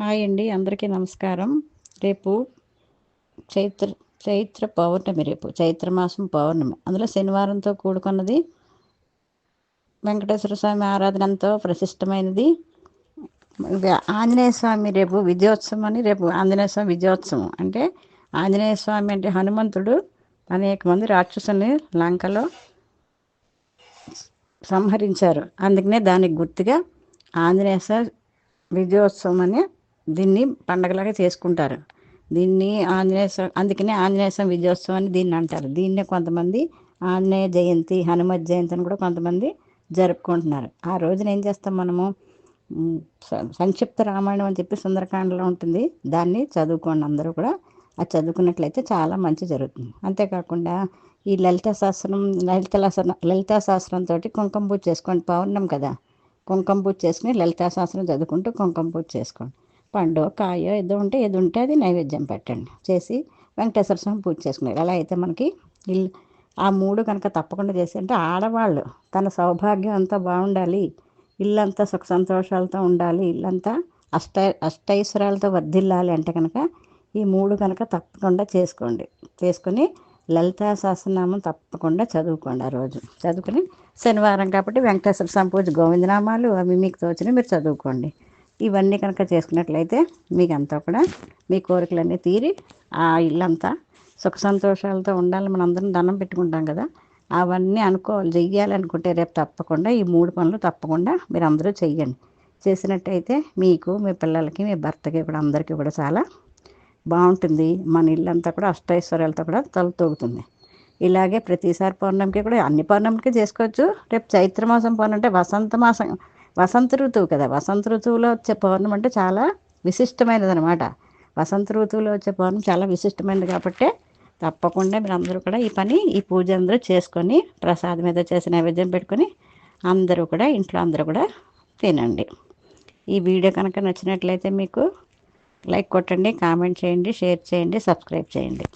Hi అండి అందరికీ నమస్కారం. రేపు చైత్ర చైత్ర పౌర్ణమి రేపు చైత్రమాసం పౌర్ణమి. అందులో శనివారంతో కూడుకున్నది వెంకటేశ్వర స్వామి ఆరాధన ఎంతో ప్రశిష్టమైనది ఆంజనేయ స్వామి రేపు విజయోత్సవం అని రేపు ఆంజనేయ స్వామి విజయోత్సవం. అంటే ఆంజనేయ స్వామి అంటే హనుమంతుడు అనేక మంది రాక్షసుని లంకలో సంహరించారు. అందుకనే దానికి గుర్తుగా ఆంజనేయ స్వామి విజయోత్సవం అని దీన్ని పండగలాగా చేసుకుంటారు. దీన్ని ఆంజనేయ అందుకనే ఆంజనేయ స్వామి విజయోత్సవం అని దీన్ని అంటారు. దీన్నే కొంతమంది ఆంజనేయ జయంతి హనుమత్ జయంతి అని కూడా కొంతమంది జరుపుకుంటున్నారు. ఆ రోజున ఏం చేస్తాం మనము? సంక్షిప్త రామాయణం అని చెప్పి సుందరకాండలో ఉంటుంది. దాన్ని చదువుకోండి అందరూ కూడా. అది చదువుకున్నట్లయితే చాలా మంచి జరుగుతుంది. అంతేకాకుండా ఈ లలిత శాస్త్రం లలిత లలితా శాస్త్రంతో కుంకుమ పూజ చేసుకోండి. పౌర్ణం కదా. కుంకుమ పూజ చేసుకుని లలితా శాస్త్రం చదువుకుంటూ కుంకుమ పూజ చేసుకోండి. పండు కాయో ఏదో ఉంటే ఏది ఉంటే అది నైవేద్యం పెట్టండి. చేసి వెంకటేశ్వర స్వామి పూజ చేసుకునేది. అలా అయితే మనకి ఇల్లు ఆ మూడు కనుక తప్పకుండా చేసి అంటే ఆడవాళ్ళు తన సౌభాగ్యం అంతా బాగుండాలి. ఇల్లంతా సుఖ సంతోషాలతో ఉండాలి. ఇల్లంతా అష్ట అష్టైశ్వరాలతో వర్ధిల్లాలి అంటే కనుక ఈ మూడు కనుక తప్పకుండా చేసుకోండి. చేసుకొని లలితా సహస్రనామం తప్పకుండా చదువుకోండి ఆ రోజు. చదువుకుని శనివారం కాబట్టి వెంకటేశ్వర స్వామి పూజ గోవిందనామాలు అవి మీకు తోచిన మీరు చదువుకోండి. ఇవన్నీ కనుక చేసుకున్నట్లయితే మీకు అంతా కూడా మీ కోరికలన్నీ తీరి ఆ ఇల్లంతా సుఖ సంతోషాలతో ఉండాలి మనం అందరం దండం పెట్టుకుంటాం కదా. అవన్నీ అనుకోవాలి చెయ్యాలనుకుంటే రేపు తప్పకుండా ఈ మూడు పనులు తప్పకుండా మీరు అందరూ చెయ్యండి. చేసినట్టయితే మీకు మీ పిల్లలకి మీ భర్తకి కూడా అందరికీ కూడా చాలా బాగుంటుంది. మన ఇల్లంతా కూడా అష్టైశ్వర్యాలతో కూడా తలతోగుతుంది ఇలాగే ప్రతిసారి పౌర్ణమికి కూడా అన్ని పౌర్ణమికి చేసుకోవచ్చు. రేపు చైత్రమాసం పౌర్ణమి అంటే వసంత మాసం. వసంత ఋతువు కదా. వసంత ఋతువులో వచ్చే పౌర్ణం అంటే చాలా విశిష్టమైనది అనమాట వసంత ఋతువులో వచ్చే పౌర్ణం చాలా విశిష్టమైనది కాబట్టి తప్పకుండా మీరు అందరూ కూడా ఈ పని ఈ పూజ అందరూ చేసుకొని ప్రసాదం మీద చేసి నైవేద్యం పెట్టుకొని అందరూ కూడా ఇంట్లో అందరూ కూడా తినండి. ఈ వీడియో కనుక నచ్చినట్లయితే మీకు లైక్ కొట్టండి కామెంట్ చేయండి షేర్ చేయండి సబ్స్క్రైబ్ చేయండి.